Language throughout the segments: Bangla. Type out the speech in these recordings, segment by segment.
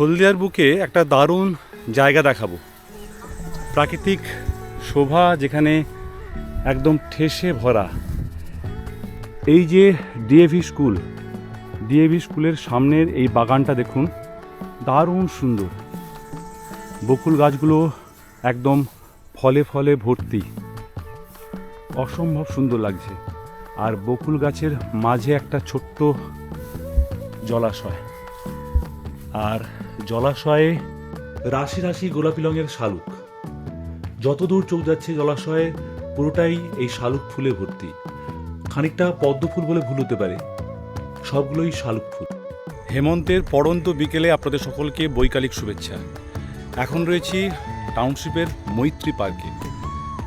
হলদিয়ার বুকে একটা দারুণ জায়গা দেখাবো। প্রাকৃতিক শোভা যেখানে একদম ঠেসে ভরা। এই যে ডিএভি স্কুল ডিএভি স্কুলের সামনের এই বাগানটা দেখুন, দারুণ সুন্দর। বকুল গাছগুলো একদম ফলে ফলে ভর্তি। অসম্ভব সুন্দর লাগছে। আর বকুল গাছের মাঝে একটা ছোট্ট জলাশয়। আর জলাশয়ে রাশি রাশি গোলাপি রঙের শালুক। যতদূর চোখ যাচ্ছে জলাশয়ে পুরোটাই এই শালুক ফুলে ভর্তি। খানিকটা পদ্ম ফুল বলে ভুল হতে পারে। সবগুলোই শালুক ফুল। হেমন্তের পড়ন্ত বিকেলে আপনাদের সকলকে বৈকালিক শুভেচ্ছা। এখন রয়েছি টাউনশিপের মৈত্রী পার্কে।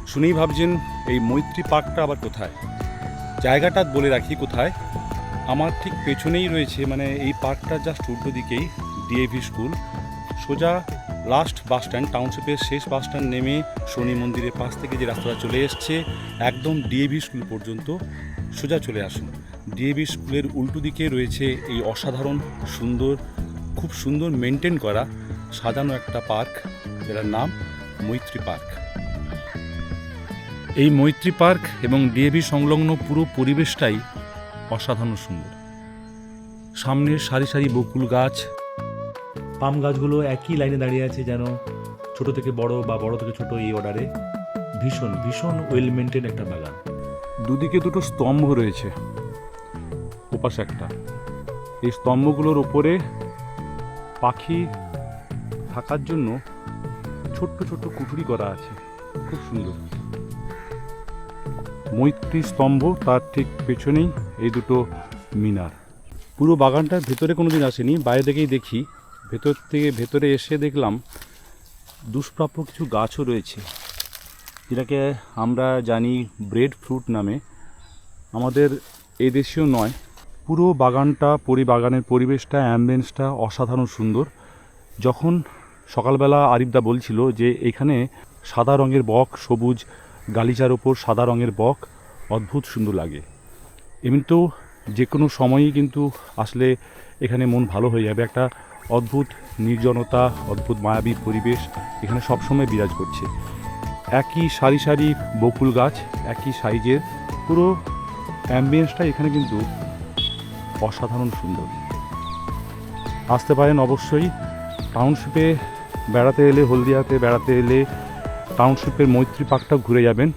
শুনেই ভাবছেন এই মৈত্রী পার্কটা আবার কোথায়? জায়গাটা বলে রাখি কোথায়? আমার ঠিক পেছনেই রয়েছে মানে এই পার্কটার জাস্ট উল্টো দিকেই। ডিএভি স্কুল সোজা লাস্ট বাস স্ট্যান্ড টাউনশিপের শেষ বাস স্ট্যান্ড নেমে শনি মন্দিরের পাশ থেকে যে রাস্তাটা চলে এসছে, একদম ডিএভি স্কুল পর্যন্ত সোজা চলে আসুন। ডিএভি স্কুলের উল্টো দিকে রয়েছে এই অসাধারণ, সুন্দর, খুব সুন্দর মেনটেন করা, সাজানো একটা পার্ক যেটার নাম মৈত্রী পার্ক এই মৈত্রী পার্ক এবং ডিএভি সংলগ্ন পুরো পরিবেশটাই অসাধারণ সুন্দর। সামনের সারি সারি বকুল গাছ পাম গাছগুলো একই লাইনে দাঁড়িয়ে আছে যেন ছোট থেকে বড় বা বড় থেকে ছোট এই অর্ডারে ভীষণ ভীষণ ওয়েল মেনটেন একটা বাগান। দুদিকে দুটো স্তম্ভ রয়েছে, ওপাশে একটা। এই স্তম্ভগুলোর ওপরে পাখি থাকার জন্য ছোট্ট ছোট্ট কুঠুরি করা আছে, খুব সুন্দর। মৈত্রী স্তম্ভ, তার ঠিক পেছনেই এই দুটো মিনার। পুরো বাগানটার ভেতরে কোনো দিন আসেনি, বাইরে থেকেই দেখি। ভেতর থেকে ভেতরে এসে দেখলাম দুষ্প্রাপ্য কিছু গাছও রয়েছে। যেটাকে আমরা জানি ব্রেড ফ্রুট নামে। আমাদের এদেশীয় নয়। পুরো বাগানটা পরি বাগানের পরিবেশটা, অ্যাম্বিয়েন্সটা অসাধারণ সুন্দর। যখন সকালবেলা আরিফদা বলছিল যে, এখানে সাদা রঙের বক, সবুজ গালিচার ওপর সাদা রঙের বক, অদ্ভুত সুন্দর লাগে। এমনিতেও যে কোনো সময়ই কিন্তু আসলে এখানে মন ভালো হয়ে যাবে। একটা অদ্ভুত নির্জনতা, অদ্ভুত মায়াবী পরিবেশ এখানে সবসময় বিরাজ করছে। একই সারি সারি বকুল গাছ, একই সাইজের পুরো অ্যাম্বিয়েন্সটা এখানে কিন্তু অসাধারণ সুন্দর। আসতে পারেন অবশ্যই টাউনশিপে বেড়াতে এলে, হলদিয়াতে বেড়াতে এলে টাউনশিপের মৈত্রী পার্কটাও ঘুরে যাবেন।